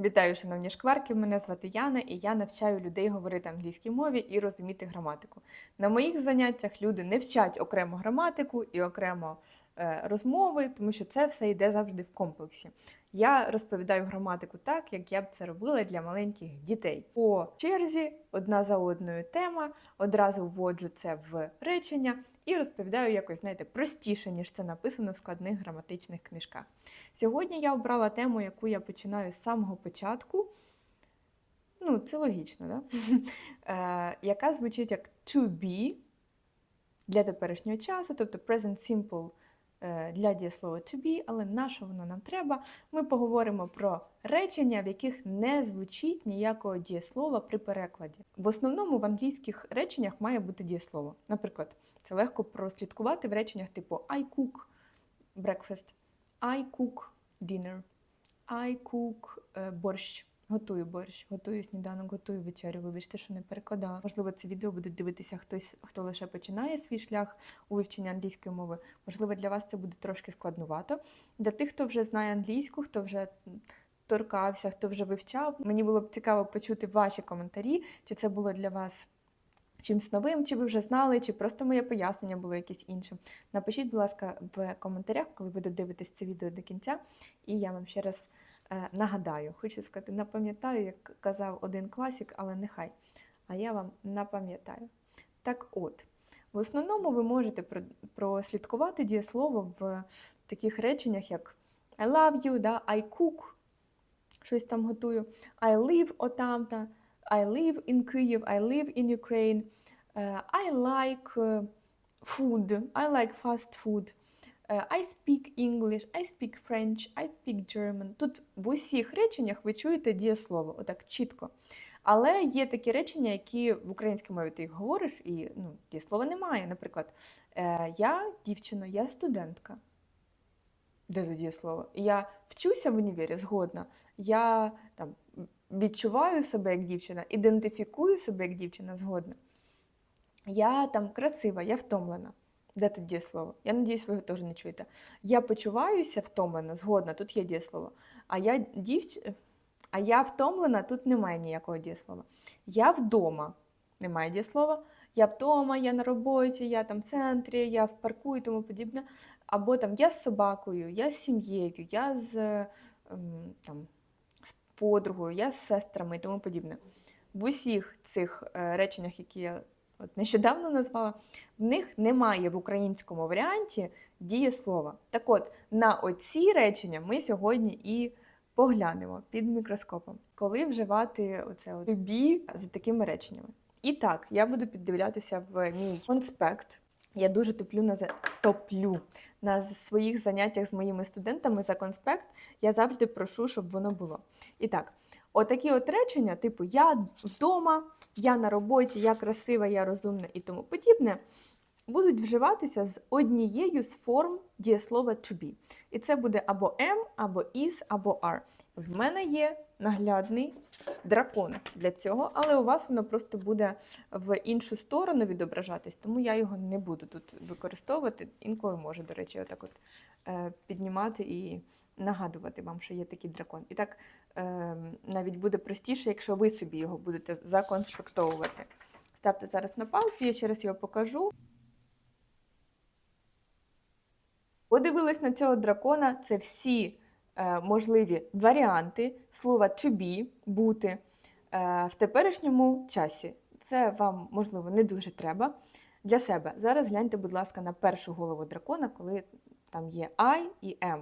Вітаю, шановні шкварки! Мене звати Яна, і я навчаю людей говорити англійській мові і розуміти граматику. На моїх заняттях люди не вчать окремо граматику і окремо е, розмови, тому що це все йде завжди в комплексі. Я розповідаю граматику так, як я б це робила для маленьких дітей. По черзі, одна за одною тема, одразу вводжу це в речення і розповідаю якось, знаєте, простіше, ніж це написано в складних граматичних книжках. Сьогодні я обрала тему, яку я починаю з самого початку. Ну, це логічно, да? е, яка звучить як to be для теперішнього часу, тобто present simple е, для дієслова to be, але на що воно нам треба? Ми поговоримо про речення, в яких не звучить ніякого дієслова при перекладі. В основному в англійських реченнях має бути дієслово. Наприклад, це легко прослідкувати в реченнях типу I cook breakfast, I cook dinner, I cook е, борщ. Готую борщ, готую сніданок, готую вечерю. Вибачте, що не перекладала. Можливо, це відео буде дивитися хтось, хто лише починає свій шлях у вивченні англійської мови. Можливо, для вас це буде трошки складнувато. Для тих, хто вже знає англійську, хто вже торкався, хто вже вивчав. Мені було б цікаво почути ваші коментарі, чи це було для вас чимсь новим, чи ви вже знали, чи просто моє пояснення було якесь інше. Напишіть, будь ласка, в коментарях, коли ви додивитесь це відео до кінця, і я вам ще раз е, нагадаю, хочу сказати, напам'ятаю, як казав один класик, але нехай. А я вам напам'ятаю. Так от, в основному ви можете прослідкувати дієслово в таких реченнях, як I love you, да, I cook, щось там готую, I live отам-та, I live in Kyiv, I live in Ukraine, е, I like е, food, I like fast food. Е, I speak English, I speak French, I speak German. Тут в усіх реченнях ви чуєте дієслово, отак чітко. Але є такі речення, які в українській мові ти їх говориш, і ну, дієслова немає. Наприклад, е, я дівчина, я студентка. Де тут дієслово? Я вчуся в універі згодна. Я там відчуваю себе як дівчина, ідентифікую себе як дівчина згодна. Я там красива, я втомлена. Де тут дієслово? Я надіюсь, ви його теж не чуєте. Я почуваюся втомлена, згодна, тут є дієслово. А я дівч... а я втомлена, тут немає ніякого дієслова. Я вдома, немає дієслова. Я вдома, я на роботі, я там в центрі, я в парку і тому подібне. Або там я з собакою, я з сім'єю, я з, ем, там, подругою, я з сестрами і тому подібне. В усіх цих е, реченнях, які я от нещодавно назвала, в них немає в українському варіанті дієслова. Так от, на оці речення ми сьогодні і поглянемо під мікроскопом, коли вживати оце от to be з такими реченнями. І так, я буду піддивлятися в мій конспект. Я дуже топлю на топлю на своїх заняттях з моїми студентами за конспект. Я завжди прошу, щоб воно було. І так, отакі от речення, типу я вдома, я на роботі, я красива, я розумна і тому подібне, будуть вживатися з однією з форм дієслова to be. І це буде або am, або is, або are. В мене є наглядний дракон для цього, але у вас воно просто буде в іншу сторону відображатись, тому я його не буду тут використовувати. Інколи можу, до речі, отак от е, піднімати і нагадувати вам, що є такий дракон. І так е, навіть буде простіше, якщо ви собі його будете законспектовувати. Ставте зараз на паузу, я ще раз його покажу. Подивилась на цього дракона, це всі можливі варіанти слова to be, бути е, в теперішньому часі. Це вам, можливо, не дуже треба для себе. Зараз гляньте, будь ласка, на першу голову дракона, коли там є I і M.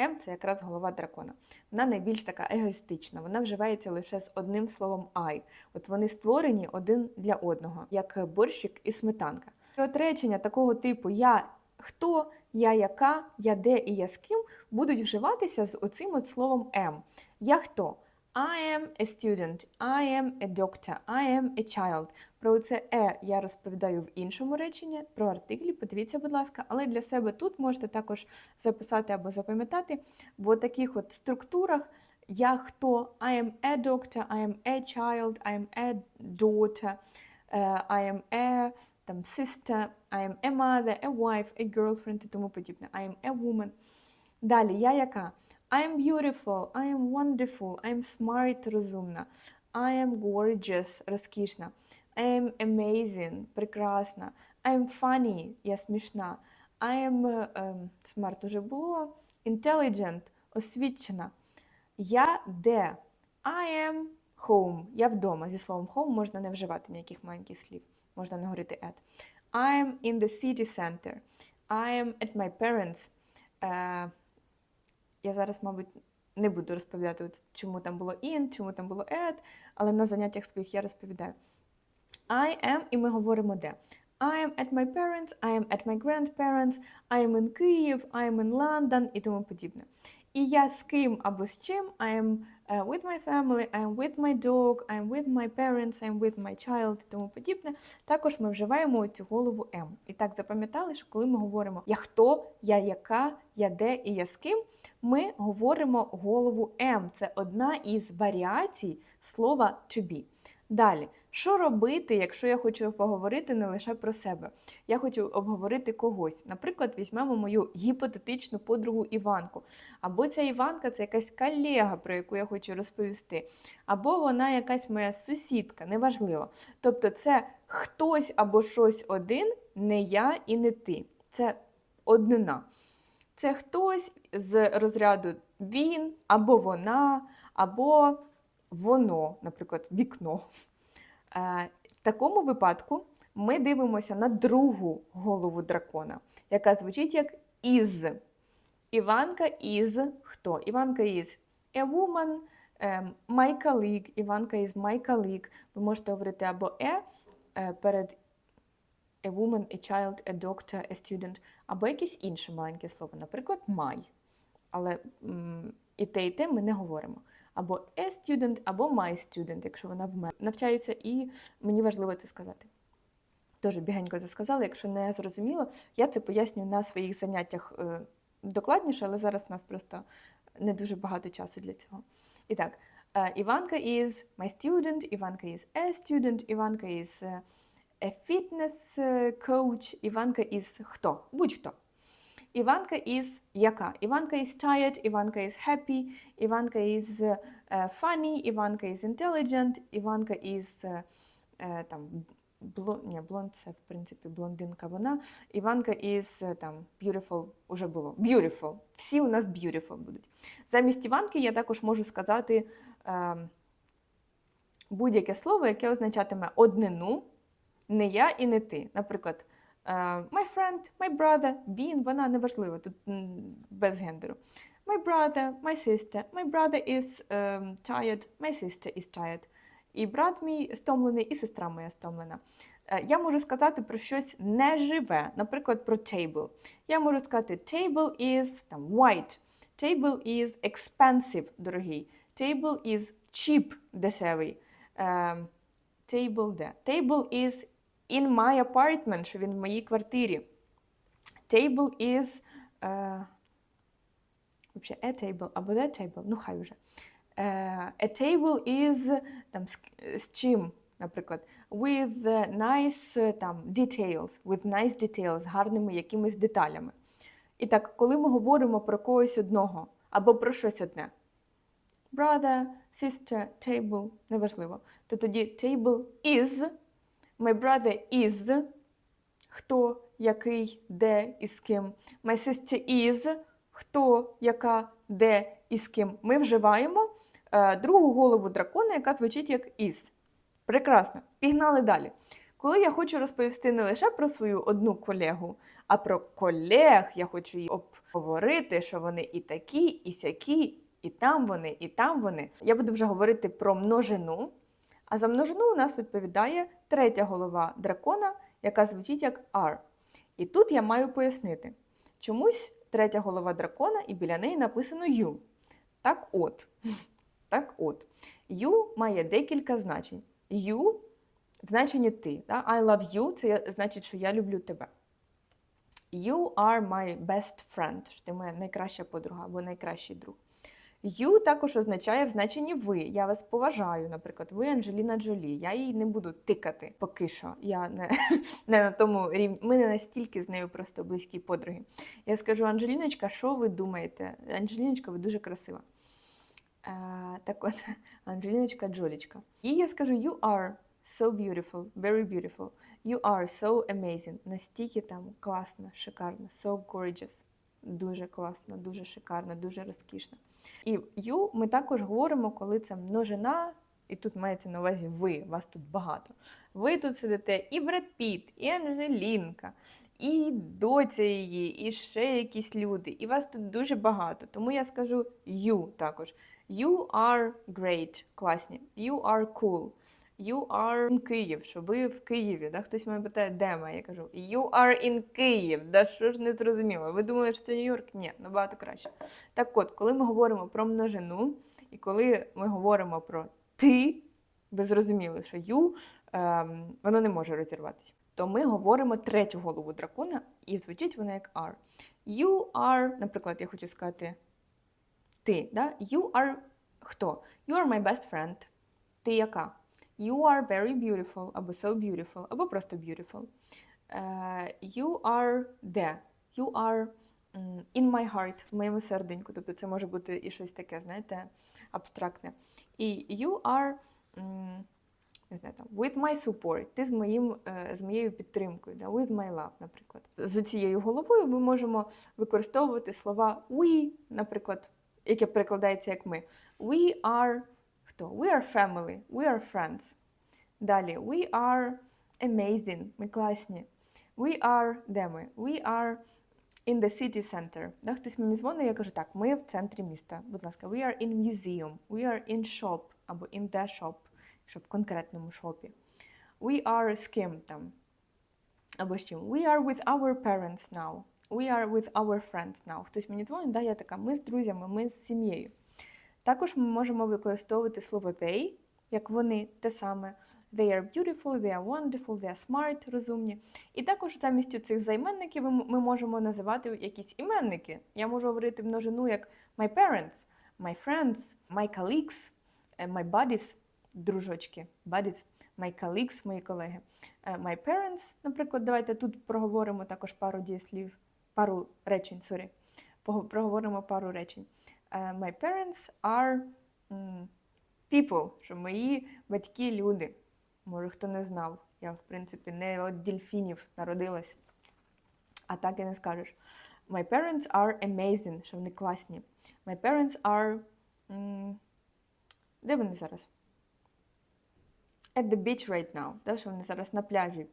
M – це якраз голова дракона. Вона найбільш така егоїстична, вона вживається лише з одним словом I. От вони створені один для одного, як борщик і сметанка. І от речення такого типу Я хто, я яка, я де і я з ким будуть вживатися з оцим от словом am. Я хто? I am a student, I am a doctor, I am a child. Про це е я розповідаю в іншому реченні, про артиклі, подивіться, будь ласка, але для себе тут можете також записати або запам'ятати в таких от структурах. Я хто? I am a doctor, I am a child, I am a daughter, е, I am a там sister, I am a mother, a wife, a girlfriend і тому подібне. I am a woman. Далі, я яка? I am beautiful, I am wonderful, I am smart, розумна. I am gorgeous, розкішна. I am amazing, прекрасна. I am funny, я смішна. I am е, ем, smart уже було. Intelligent, освічена. Я де? I am home. Я вдома. Зі словом home можна не вживати ніяких маленьких слів. Можна не говорити at. I am in the city center. I am at my parents. Е, я зараз, мабуть, не буду розповідати, чому там було in, чому там було at, але на заняттях своїх я розповідаю. I am, і ми говоримо де. I am at my parents, I am at my grandparents, I am in Київ, I am in London і тому подібне. І я з ким або з чим I am uh, with my family, I am with my dog, I'm with my parents, I'm with my child і тому подібне. Також ми вживаємо цю голову М. І так запам'ятали, що коли ми говоримо я хто, я яка, я де і я з ким, ми говоримо голову М. Це одна із варіацій слова to be. Далі, що робити, якщо я хочу поговорити не лише про себе? Я хочу обговорити когось. Наприклад, візьмемо мою гіпотетичну подругу Іванку. Або ця Іванка це якась колега, про яку я хочу розповісти, або вона якась моя сусідка, неважливо. Тобто, це хтось або щось один, не я і не ти. Це однина. Це хтось з розряду він, або вона, або воно, наприклад, вікно. Е, В такому випадку ми дивимося на другу голову дракона, яка звучить як із. Іванка із хто? Іванка із a woman, my colleague, Іванка із my colleague. Ви можете говорити або е е, перед a woman, a child, a doctor, a student, або якесь інше маленьке слово, наприклад, my. Але і те, і те ми не говоримо. Або a student, або my student, якщо вона в мене навчається, і мені важливо це сказати. Дуже бігенько це сказала. Якщо не зрозуміло, я це пояснюю на своїх заняттях е, докладніше, але зараз у нас просто не дуже багато часу для цього. І так, е, Іванка is my student, Іванка is a student, Іванка is е, a fitness coach, Іванка is хто? Будь-хто. Іванка is яка? Іванка is tired, Іванка is happy, Іванка is е, funny, Іванка is intelligent, Іванка бло, ні, блонд це в принципі блондинка вона. Іванка е, там beautiful уже було. Beautiful. Всі у нас beautiful будуть. Замість Іванки я також можу сказати е, будь-яке слово, яке означатиме однину, не я і не ти. Наприклад, my friend, my brother, він, вона неважливо, тут без гендеру. My brother, my sister, my brother is um, tired, my sister is tired. І брат мій стомлений, і сестра моя стомлена. Е, Я можу сказати про щось неживе, наприклад, про table. Я можу сказати table is там, white, table is expensive, дорогий, table is cheap, дешевий. Ем, Table де? Table is in my apartment, що він в моїй квартирі. Table is. Е, Вообще, a table або the table, ну хай вже. Е, a table is там, з, з чим, наприклад, with nice е, там, details, with nice details, з гарними якимись деталями. І так, коли ми говоримо про когось одного або про щось одне, brother, sister, table, неважливо, то тоді table is, my brother is, хто, який, де і з ким. My sister is, хто, яка, де і з ким. Ми вживаємо е, другу голову дракона, яка звучить як is. Прекрасно. Пігнали далі. Коли я хочу розповісти не лише про свою одну колегу, а про колег, я хочу їй обговорити, що вони і такі, і сякі, і там вони, і там вони. Я буду вже говорити про множину. А за множину у нас відповідає третя голова дракона, яка звучить як are. І тут я маю пояснити. Чомусь третя голова дракона, і біля неї написано you. Так от. Так от. You має декілька значень. You в значенні ти. Да? I love you це значить, що я люблю тебе. You are my best friend, що ти моя найкраща подруга або найкращий друг. You також означає в значенні ви. Я вас поважаю, наприклад, ви Анджеліна Джолі. Я їй не буду тикати поки що. Я не, не на тому рівні. Ми не настільки з нею просто близькі подруги. Я скажу, Анджеліночка, що ви думаєте? Анджеліночка, ви дуже красива. Е, так от, Анджеліночка Джолічка. І я скажу, you are so beautiful, very beautiful. You are so amazing. Настільки там класно, шикарно, so gorgeous. Дуже класно, дуже шикарно, дуже розкішно. І you ми також говоримо, коли це множина, і тут мається на увазі ви, вас тут багато. Ви тут сидите і Бред Піт, і Анжелінка, і доця її, і ще якісь люди. І вас тут дуже багато. Тому я скажу you також. You are great, класні. You are cool. You are in Київ, що ви в Києві. Да? Хтось мене питає, де ми? Я кажу, you are in Київ. Да що ж не зрозуміло? Ви думали, що це Нью-Йорк? Ні, набагато краще. Так от, коли ми говоримо про множину, і коли ми говоримо про ти, ви зрозуміли, що you, ем, воно не може розірватися. То ми говоримо третю голову дракона, і звучить вона як are. You are, наприклад, я хочу сказати ти. Да? You are хто? You are my best friend. Ти яка? You are very beautiful, або so beautiful, або просто beautiful. Е, you are де? You are in my heart, в моєму серденьку. Тобто це може бути і щось таке, знаєте, абстрактне. І you are не знаю, там, with my support, ти з, моїм, е, з моєю підтримкою, да? with my love, наприклад. З цією головою ми можемо використовувати слова we, наприклад, яке перекладається як ми. We are хто? We are family, we are friends. Далі, we are amazing, ми класні. We are, де ми? We are in the city center. Да, хтось мені дзвонить, я кажу, так, ми в центрі міста. Будь ласка, we are in museum, we are in shop, або in the shop, якщо в конкретному шопі. We are з ким там. Або з чим. We are with our parents now. We are with our friends now. Хтось мені дзвонить, да, я така, ми з друзями, ми з сім'єю. Також ми можемо використовувати слово they, як вони, те саме. They are beautiful, they are wonderful, they are smart, розумні. І також замість цих займенників ми можемо називати якісь іменники. Я можу говорити множину як my parents, my friends, my colleagues, е, my buddies, дружочки, buddies, my colleagues, мої колеги. Е, My parents, наприклад, давайте тут проговоримо також пару дієслів, пару речень, sorry. Проговоримо пару речень. Е, My parents are people, що мої батьки люди. Може, хто не знав. Я, в принципі, не від дельфінів народилась. А так і не скажеш. My parents are amazing, що вони класні. My parents are. Де вони зараз? At the beach right now. Да, що вони зараз на пляжі.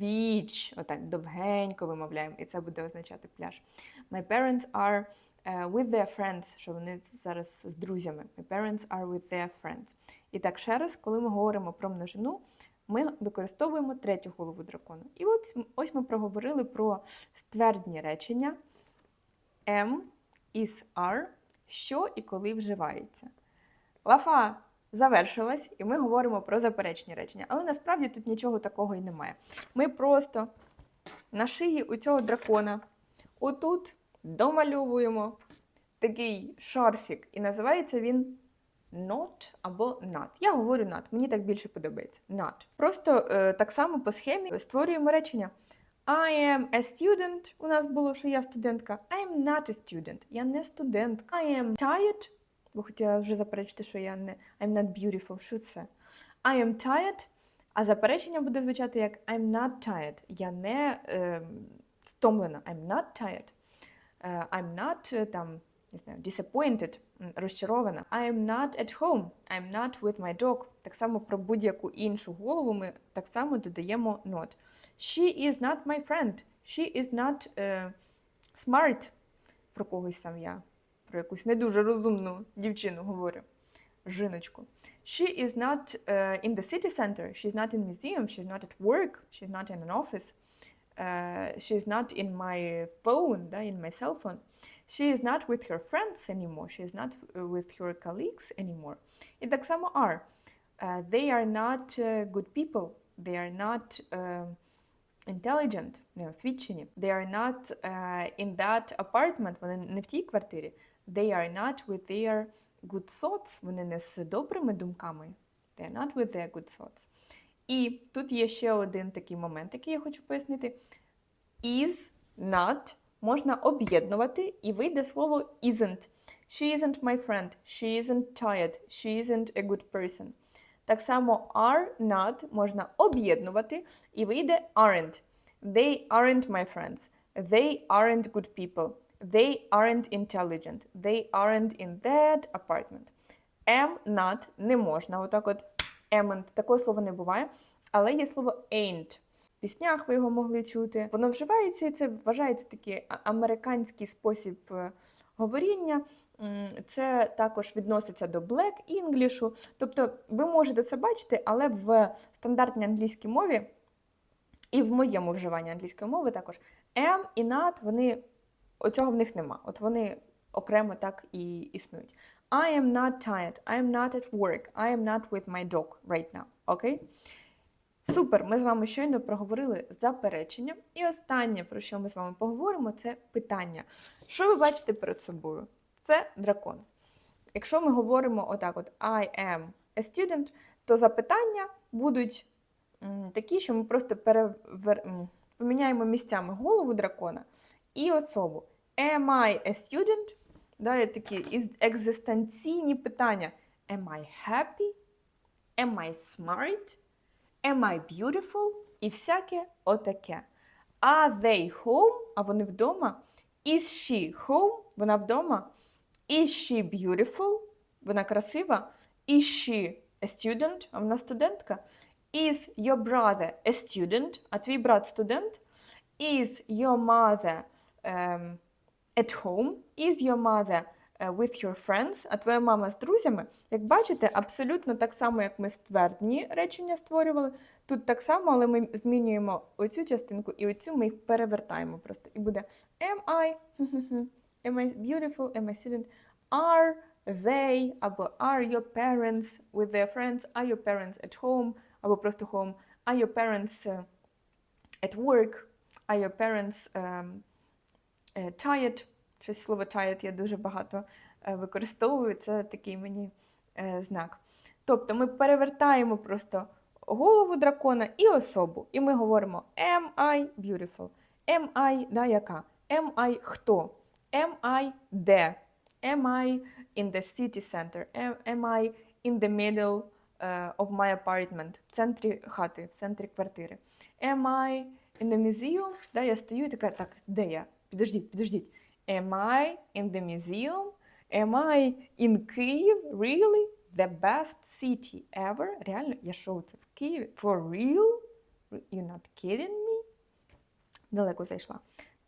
Beach. Отак довгенько вимовляємо, і це буде означати пляж. My parents are with their friends, що вони зараз з друзями. My parents are with their friends. І так ще раз, коли ми говоримо про множину, ми використовуємо третю голову дракона. І от ось ми проговорили про ствердні речення am, is, are, що і коли вживається. Лафа завершилась, і ми говоримо про заперечні речення. Але насправді тут нічого такого і немає. Ми просто на шиї у цього дракона отут домальовуємо такий шарфік, і називається він not або not. Я говорю not, мені так більше подобається. Not. Просто е, так само по схемі створюємо речення. I am a student. У нас було, що я студентка. I am not a student. Я не студентка. I am tired. Бо хотіла вже заперечити, що я не I'm not beautiful. Що це? I am tired. А заперечення буде звучати як I'm not tired. Я не е, втомлена. I'm not tired. Е, I'm not е, там, не знаю, disappointed, розчарована. I am not at home. I'm not with my dog. Так само про будь-яку іншу голову ми так само додаємо not. She is not my friend. She is not е, smart. Про когось там я. Про якусь не дуже розумну дівчину говорю. Жіночку. She is not uh, in the city center. She's not in museum. She's not at work. She's not in an office. Uh, she's not in my phone, да, in my cell phone. She is not with her friends anymore. She is not uh, with her colleagues anymore. І так само are. Uh, they are not uh, good people. They are not uh, intelligent, неосвічені. They are not uh, in that apartment. Вони не в тій квартирі. They are not with their good thoughts, вони не з добрими думками. They're not with their good thoughts. І тут є ще один такий момент, який я хочу пояснити. Is, not можна об'єднувати, і вийде слово isn't. She isn't my friend. She isn't tired. She isn't a good person. Так само are, not можна об'єднувати, і вийде aren't. They aren't my friends. They aren't good people. They aren't intelligent. They aren't in that apartment. Am, not не можна. Отак от amn't. Такого слова не буває. Але є слово ain't. В піснях ви його могли чути. Воно вживається, і це вважається такий американський спосіб е, говоріння. Це також відноситься до Black English. Тобто ви можете це бачити, але в стандартній англійській мові і в моєму вживанні англійської мови також am і not, вони оцього в них нема. От вони окремо так і існують. I am not tired. I am not at work. I am not with my dog right now. Окей? Супер, ми з вами щойно проговорили заперечення. І останнє, про що ми з вами поговоримо, це питання. Що ви бачите перед собою? Це дракон. Якщо ми говоримо отак: от I am a student, то запитання будуть такі, що ми просто перевер... поміняємо місцями голову дракона і особу. Am I a student? Да, є такі екзистенційні питання. Am I happy? Am I smart? Am I beautiful? І всяке отаке. Are they home? А вони вдома. Is she home? Вона вдома. Is she beautiful? Вона красива. Is she a student? А вона студентка. Is your brother a student? А твій брат студент? Is your mother um, at home? Is your mother uh, with your friends? А твоя мама з друзями? Як бачите, абсолютно так само, як ми ствердні речення створювали. Тут так само, але ми змінюємо оцю частинку і оцю ми їх перевертаємо просто. І буде am I? Am I beautiful? Am I student? Are they або are your parents with their friends? Are your parents at home? Або просто home. Are your parents uh, at work? Are your parents um, uh, tired? Щось слово tired я дуже багато е, використовую. Це такий мені е, знак. Тобто ми перевертаємо просто голову дракона і особу. І ми говоримо am I beautiful? Am I, да, яка? Am I хто? Am I де? Am I in the city center? Am, I in the middle uh, of my apartment? В центрі хати, в центрі квартири. Am I in the museum? Да, я стою і така, так, де я? Підождіть, підождіть. Am I in the museum? Am I in Kyiv? Really? The best city ever? Реально, я шоу це в Києві? For real? You're not kidding me? Далеко зайшла.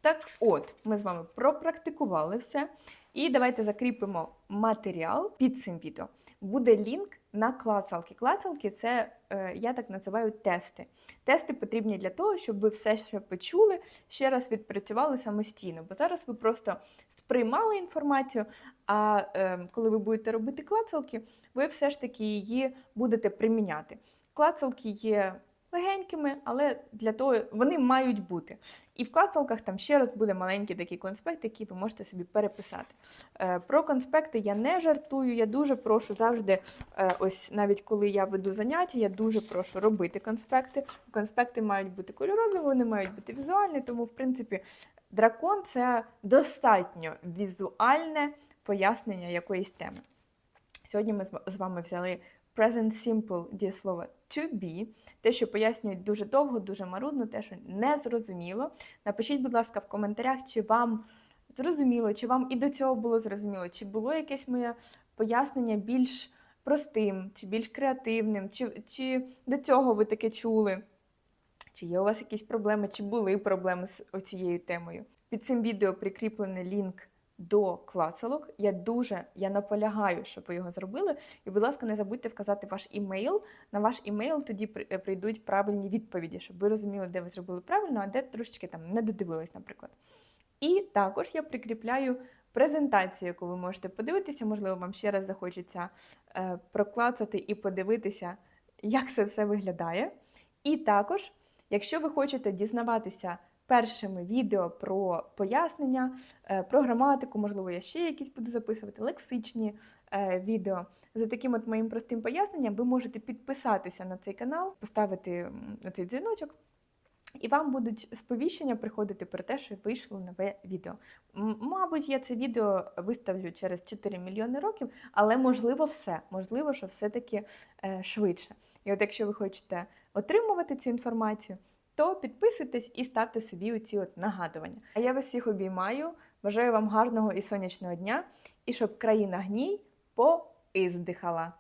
Так от, ми з вами пропрактикували все. І давайте закріпимо матеріал під цим відео. Буде лінк на клацалки. Клацалки це, е, я так називаю, тести. Тести потрібні для того, щоб ви все ще почули, ще раз відпрацювали самостійно. Бо зараз ви просто сприймали інформацію, а е, коли ви будете робити клацалки, ви все ж таки її будете приміняти. Клацалки є легенькими, але для того вони мають бути. І в клацалках там ще раз буде маленький такий конспект, який ви можете собі переписати. Е, Про конспекти я не жартую, я дуже прошу завжди, е, ось навіть коли я веду заняття, я дуже прошу робити конспекти. Конспекти мають бути кольорові, вони мають бути візуальні, тому, в принципі, дракон це достатньо візуальне пояснення якоїсь теми. Сьогодні ми з- вами взяли present simple дієслово to be, те, що пояснюють дуже довго, дуже марудно, те, що не зрозуміло. Напишіть, будь ласка, в коментарях, чи вам зрозуміло, чи вам і до цього було зрозуміло, чи було якесь моє пояснення більш простим, чи більш креативним, чи, чи до цього ви таке чули. Чи є у вас якісь проблеми, чи були проблеми з оцією темою? Під цим відео прикріплений лінк до клацалок. Я дуже я наполягаю, щоб ви його зробили. І, будь ласка, не забудьте вказати ваш імейл. На ваш імейл тоді е, прийдуть правильні відповіді, щоб ви розуміли, де ви зробили правильно, а де трошечки там не додивились, наприклад. І також я прикріпляю презентацію, яку ви можете подивитися. Можливо, вам ще раз захочеться е, проклацати і подивитися, як це все виглядає. І також, якщо ви хочете дізнаватися першими відео про пояснення, е, про граматику, можливо, я ще якісь буду записувати, лексичні е, відео. За таким от моїм простим поясненням, ви можете підписатися на цей канал, поставити цей дзвіночок, і вам будуть сповіщення приходити про те, що вийшло нове відео. Мабуть, я це відео виставлю через 4 мільйони років, але можливо все. Можливо, що все-таки е, швидше. І от якщо ви хочете отримувати цю інформацію, то підписуйтесь і ставте собі оці от нагадування. А я вас всіх обіймаю. Бажаю вам гарного і сонячного дня, і щоб країна гній поіздихала.